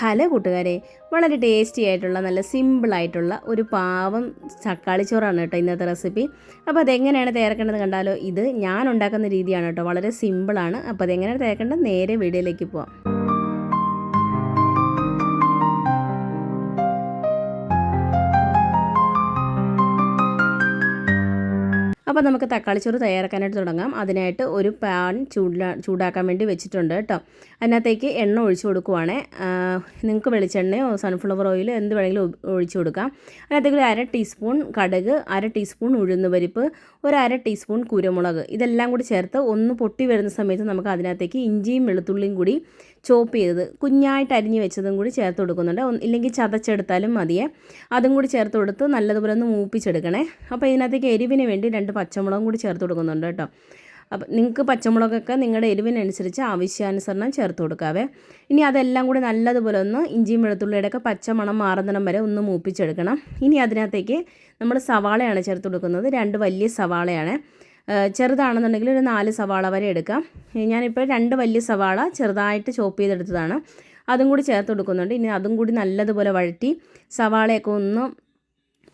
Hello കൂട്ടുകാരെ. വളരെ tasty ആയിട്ടുള്ള നല്ല സിമ്പിളായിട്ടുള്ള ഒരു പാവം തക്കാളി ചോറാണ് കേട്ടോ ഇന്നത്തെ റെസിപ്പി അപ്പോൾ അതെങ്ങനെയാണ് തയ്യാറാക്കേണ്ടത് കണ്ടാലോ? ഇത് ഞാൻ ഉണ്ടാക്കുന്ന രീതിയാണ് കേട്ടോ. വളരെ സിമ്പിളാണ് അപ്പോൾ അതെങ്ങനെയാണ് തയ്യാറേണ്ടത് നേരെ വീഡിയോയിലേക്ക് പോവാം. അപ്പോൾ നമുക്ക് തക്കാളി ചോറ് തയ്യാറാക്കാനായിട്ട് തുടങ്ങാം. അതിനായിട്ട് ഒരു പാൻ ചൂടാ ചൂടാക്കാൻ വേണ്ടി വെച്ചിട്ടുണ്ട് കേട്ടോ അതിനകത്തേക്ക് എണ്ണ ഒഴിച്ചു കൊടുക്കുവാണേ. നിങ്ങൾക്ക് വെളിച്ചെണ്ണയോ സൺഫ്ലവർ ഓയിലോ എന്ത് വേണമെങ്കിലും ഒഴിച്ചു കൊടുക്കാം. അതിനകത്തേക്ക് ഒരു അര ടീസ്പൂൺ കടുക് അര ടീസ്പൂൺ ഉഴുന്ന് പരിപ്പ് ഒരു അര ടീസ്പൂൺ കുരുമുളക്. ഇതെല്ലാം കൂടി ചേർത്ത് ഒന്ന് പൊട്ടി വരുന്ന സമയത്ത് നമുക്ക് അതിനകത്തേക്ക് ഇഞ്ചിയും വെളുത്തുള്ളിയും കൂടി ചോപ്പ് ചെയ്തത് കുഞ്ഞായിട്ട് അരിഞ്ഞ് വെച്ചതും കൂടി ചേർത്ത് കൊടുക്കുന്നുണ്ട്. ഇല്ലെങ്കിൽ ചതച്ചെടുത്താലും മതിയേ. അതും കൂടി ചേർത്ത് കൊടുത്ത് നല്ലതുപോലെ ഒന്ന് മൂപ്പിച്ചെടുക്കണേ. അപ്പോൾ ഇതിനകത്തേക്ക് എരിവിന് വേണ്ടി രണ്ട് പച്ചമുളകും കൂടി ചേർത്ത് കൊടുക്കുന്നുണ്ട് കേട്ടോ. അപ്പം നിങ്ങൾക്ക് പച്ചമുളകൊക്കെ നിങ്ങളുടെ എരിവിനനുസരിച്ച് ആവശ്യാനുസരണം ചേർത്ത് കൊടുക്കാവേ. ഇനി അതെല്ലാം കൂടി നല്ലതുപോലെ ഒന്ന് ഇഞ്ചിയും വെളുത്തുള്ളിയുടെ ഒക്കെ പച്ചമണം മാറുന്നിടം വരെ ഒന്ന് മൂപ്പിച്ചെടുക്കണം. ഇനി അതിനകത്തേക്ക് നമ്മൾ സവാളയാണ് ചേർത്ത് കൊടുക്കുന്നത്. രണ്ട് വലിയ സവാളയാണ്. ചെറുതാണെന്നുണ്ടെങ്കിൽ ഒരു നാല് സവാള വരെ എടുക്കാം. ഞാനിപ്പോൾ രണ്ട് വലിയ സവാള ചെറുതായിട്ട് ചോപ്പ് ചെയ്തെടുത്തതാണ്. അതും കൂടി ചേർത്ത് കൊടുക്കുന്നുണ്ട്. ഇനി അതും കൂടി നല്ലതുപോലെ വഴറ്റി സവാളയൊക്കെ ഒന്ന്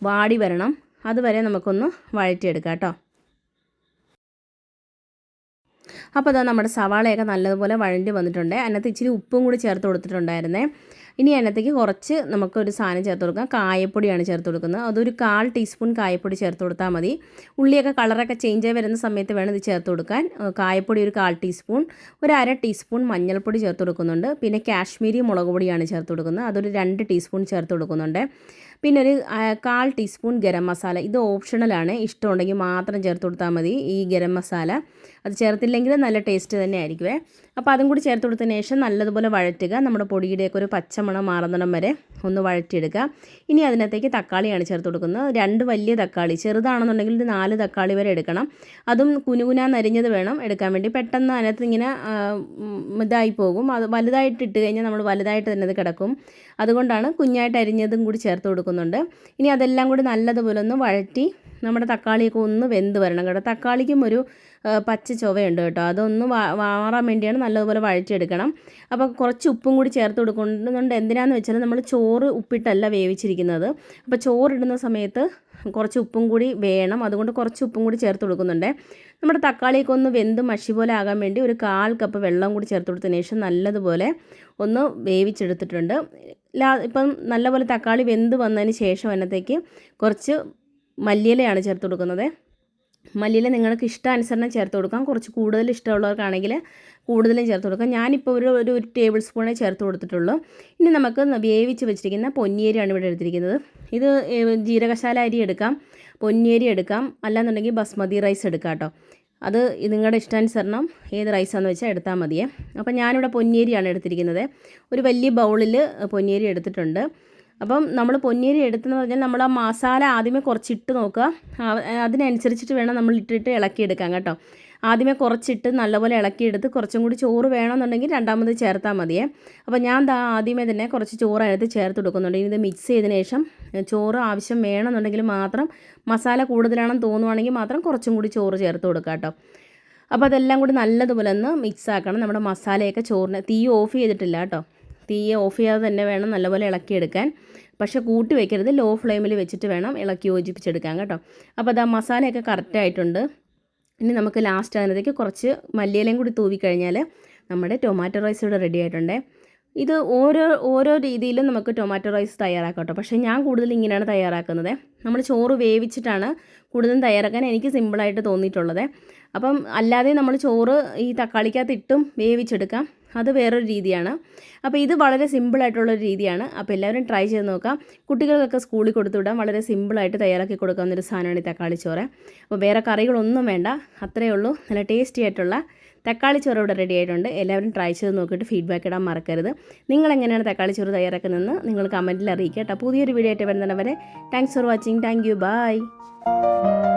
വാടി വരണം. അതുവരെ നമുക്കൊന്ന് വഴറ്റിയെടുക്കാം കേട്ടോ. അപ്പോൾ അതാ നമ്മുടെ സവാളയൊക്കെ നല്ലതുപോലെ വഴണ്ടി വന്നിട്ടുണ്ട്. അതിനകത്ത് ഇച്ചിരി ഉപ്പും കൂടി ചേർത്ത് കൊടുത്തിട്ടുണ്ടായിരുന്നേ. ഇനി അതിനകത്തേക്ക് കുറച്ച് നമുക്കൊരു സാധനം ചേർത്ത് കൊടുക്കാം. കായപ്പൊടിയാണ് ചേർത്ത് കൊടുക്കുന്നത്. അതൊരു കാൽ ടീസ്പൂൺ കായപ്പൊടി ചേർത്ത് കൊടുത്താൽ മതി. ഉള്ളിയൊക്കെ കളറൊക്കെ ചേഞ്ച് ആയി വരുന്ന സമയത്ത് വേണം ഇത് ചേർത്ത് കൊടുക്കാൻ. കായപ്പൊടി ഒരു കാൽ ടീസ്പൂൺ ഒരു അര ടീസ്പൂൺ മഞ്ഞൾപ്പൊടി ചേർത്ത് കൊടുക്കുന്നുണ്ട്. പിന്നെ കാശ്മീരി മുളക് പൊടിയാണ് ചേർത്ത് കൊടുക്കുന്നത്. അതൊരു രണ്ട് ടീസ്പൂൺ ചേർത്ത് കൊടുക്കുന്നുണ്ട്. പിന്നെ ഒരു കാൽ ടീസ്പൂൺ ഗരം മസാല. ഇത് ഓപ്ഷണലാണ് ഇഷ്ടമുണ്ടെങ്കിൽ മാത്രം ചേർത്ത് കൊടുത്താൽ മതി ഈ ഗരം മസാല. അത് ചേർത്തില്ലെങ്കിൽ നല്ല ടേസ്റ്റ് തന്നെ ആയിരിക്കുമേ അപ്പോൾ അതും കൂടി ചേർത്ത് കൊടുത്തതിന് ശേഷം നല്ലതുപോലെ വഴറ്റുക. നമ്മുടെ പൊടിയുടെയൊക്കെ ഒരു പച്ചമണം മാറുന്നിടം വരെ ഒന്ന് വഴറ്റിയെടുക്കുക. ഇനി അതിനകത്തേക്ക് തക്കാളിയാണ് ചേർത്ത് കൊടുക്കുന്നത്. രണ്ട് വലിയ തക്കാളി ചെറുതാണെന്നുണ്ടെങ്കിൽ ഒരു നാല് തക്കാളി വരെ എടുക്കണം. അതും കുനുകുനാന്നരിഞ്ഞത് വേണം എടുക്കാൻ വേണ്ടി. പെട്ടെന്ന് അതിനകത്ത് ഇങ്ങനെ ഇതായി പോകും. അത് വലുതായിട്ട് ഇട്ട് കഴിഞ്ഞാൽ നമ്മൾ വലുതായിട്ട് തന്നെ അത് കിടക്കും. അതുകൊണ്ടാണ് കുഞ്ഞായിട്ട് അരിഞ്ഞതും കൂടി ചേർത്ത് കൊടുക്കുന്നുണ്ട്. ഇനി അതെല്ലാം കൂടി നല്ലതുപോലെ ഒന്ന് വഴറ്റി നമ്മുടെ തക്കാളിയൊക്കെ ഒന്ന് വെന്ത് വരണം കേട്ടോ. തക്കാളിക്കും ഒരു പച്ച ചുവയുണ്ട് കേട്ടോ. അതൊന്ന് വാറാൻ വേണ്ടിയാണ് നല്ലതുപോലെ വഴറ്റിയെടുക്കണം. അപ്പോൾ കുറച്ച് ഉപ്പും കൂടി ചേർത്ത് കൊടുക്കുന്നുണ്ട്. എന്തിനാന്ന് വെച്ചാൽ നമ്മൾ ചോറ് ഉപ്പിട്ടല്ല വേവിച്ചിരിക്കുന്നത്. അപ്പോൾ ചോറിടുന്ന സമയത്ത് കുറച്ച് ഉപ്പും കൂടി വേണം. അതുകൊണ്ട് കുറച്ച് ഉപ്പും കൂടി ചേർത്ത് കൊടുക്കുന്നുണ്ട്. നമ്മുടെ തക്കാളിയൊക്കെ ഒന്ന് വെന്ത് മഷി പോലെ ആകാൻ വേണ്ടി ഒരു കാൽ കപ്പ് വെള്ളം കൂടി ചേർത്ത് കൊടുത്തതിന് ശേഷം നല്ലതുപോലെ ഒന്ന് വേവിച്ചെടുത്തിട്ടുണ്ട്. ലാ ഇപ്പം നല്ലപോലെ തക്കാളി വെന്ത് വന്നതിന് ശേഷം അതിനകത്തേക്ക് കുറച്ച് മല്ലിയിലയാണ് ചേർത്ത് കൊടുക്കുന്നത്. മല്ലിയില നിങ്ങൾക്ക് ഇഷ്ടാനുസരണം ചേർത്ത് കൊടുക്കാം. കുറച്ച് കൂടുതൽ ഇഷ്ടമുള്ളവർക്കാണെങ്കിൽ കൂടുതലും ചേർത്ത് കൊടുക്കാം. ഞാനിപ്പോൾ ഒരു ഒരു ഒരു ടേബിൾ സ്പൂണേ ചേർത്ത് കൊടുത്തിട്ടുള്ളൂ. ഇനി നമുക്ക് വേവിച്ച് വെച്ചിരിക്കുന്ന പൊന്നിയേരിയാണ് ഇവിടെ എടുത്തിരിക്കുന്നത്. ഇത് ജീരകശാല അരി എടുക്കാം. പൊന്നിയേരി എടുക്കാം. അല്ലാന്നുണ്ടെങ്കിൽ ബസ്മതി റൈസ് എടുക്കാം കേട്ടോ. അത് നിങ്ങളുടെ ഇഷ്ടാനുസരണം ഏത് റൈസാന്ന് വെച്ചാൽ എടുത്താൽ മതിയേ. അപ്പോൾ ഞാനിവിടെ പൊന്നിയേരിയാണ് എടുത്തിരിക്കുന്നത്. ഒരു വലിയ ബൗളിൽ പൊന്നിയേരി എടുത്തിട്ടുണ്ട്. അപ്പം നമ്മൾ പൊന്നിയരി എടുത്തെന്ന് പറഞ്ഞാൽ നമ്മൾ ആ മസാല ആദ്യമേ കുറച്ചിട്ട് നോക്കുക. അതിനനുസരിച്ചിട്ട് വേണം നമ്മൾ ഇട്ടിട്ട് ഇളക്കിയെടുക്കാൻ കേട്ടോ. ആദ്യമേ കുറച്ചിട്ട് നല്ലപോലെ ഇളക്കിയെടുത്ത് കുറച്ചും കൂടി ചോറ് വേണമെന്നുണ്ടെങ്കിൽ രണ്ടാമത് ചേർത്താൽ മതിയേ. അപ്പോൾ ഞാൻ ദാ ആദ്യമേ തന്നെ കുറച്ച് ചോറ് അതിനകത്ത് ചേർത്ത് കൊടുക്കുന്നുണ്ട്. ഇത് മിക്സ് ചെയ്തതിന് ശേഷം ചോറ് ആവശ്യം വേണമെന്നുണ്ടെങ്കിൽ മാത്രം മസാല കൂടുതലാണെന്ന് തോന്നുവാണെങ്കിൽ മാത്രം കുറച്ചും കൂടി ചോറ് ചേർത്ത് കൊടുക്കാം കേട്ടോ. അപ്പോൾ അതെല്ലാം കൂടി നല്ലതുപോലെ ഒന്ന് മിക്സ് ആക്കണം. നമ്മുടെ മസാലയൊക്കെ ചോറിന് തീ ഓഫ് ചെയ്തിട്ടില്ല കേട്ടോ. തീ ഓഫ് ചെയ്യാതെ തന്നെ വേണം നല്ലപോലെ ഇളക്കിയെടുക്കാൻ. പക്ഷേ കൂട്ടി വെക്കരുത് ലോ ഫ്ലെയിമിൽ വെച്ചിട്ട് വേണം ഇളക്കി യോജിപ്പിച്ചെടുക്കാൻ കേട്ടോ. അപ്പോൾ അതാ മസാലയൊക്കെ കറക്റ്റായിട്ടുണ്ട് ഇനി നമുക്ക് ലാസ്റ്റ് അതിനകത്തേക്ക് കുറച്ച് മല്ലിയിലയും കൂടി തൂവിക്കഴിഞ്ഞാൽ നമ്മുടെ ടൊമാറ്റോ റൈസ് ഇവിടെ റെഡി ആയിട്ടുണ്ട്. ഇത് ഓരോ ഓരോ രീതിയിലും നമുക്ക് ടൊമാറ്റോ റൈസ് തയ്യാറാക്കാം കേട്ടോ. പക്ഷേ ഞാൻ കൂടുതൽ ഇങ്ങനെയാണ് തയ്യാറാക്കുന്നത്. നമ്മൾ ചോറ് വേവിച്ചിട്ടാണ് കൂടുതലും തയ്യാറാക്കാൻ എനിക്ക് സിമ്പിളായിട്ട് തോന്നിയിട്ടുള്ളത്. അപ്പം അല്ലാതെ നമ്മൾ ചോറ് ഈ തക്കാളിക്കകത്ത് ഇട്ടും വേവിച്ചെടുക്കാം. അത് വേറൊരു രീതിയാണ്. അപ്പോൾ ഇത് വളരെ സിമ്പിളായിട്ടുള്ളൊരു രീതിയാണ്. അപ്പോൾ എല്ലാവരും ട്രൈ ചെയ്ത് നോക്കാം. കുട്ടികൾക്കൊക്കെ സ്കൂളിൽ കൊടുത്തു വിടാം വളരെ സിമ്പിളായിട്ട് തയ്യാറാക്കി കൊടുക്കാവുന്നൊരു സാധനമാണ് ഈ തക്കാളി ചോറ്. അപ്പോൾ വേറെ കറികളൊന്നും വേണ്ട. അത്രയേ ഉള്ളൂ. നല്ല ടേസ്റ്റി ആയിട്ടുള്ള തക്കാളി ചോറ് ഇവിടെ റെഡി ആയിട്ടുണ്ട്. എല്ലാവരും ട്രൈ ചെയ്ത് നോക്കിയിട്ട് ഫീഡ്ബാക്ക് ഇടാൻ മറക്കരുത്. നിങ്ങൾ എങ്ങനെയാണ് തക്കാളി ചോറ് തയ്യാറാക്കുന്നതെന്ന് നിങ്ങൾ കമന്റിൽ അറിയിക്കുക കേട്ടോ പുതിയൊരു വീഡിയോ ആയിട്ട് വരുന്നവരെ thanks for watching thank you bye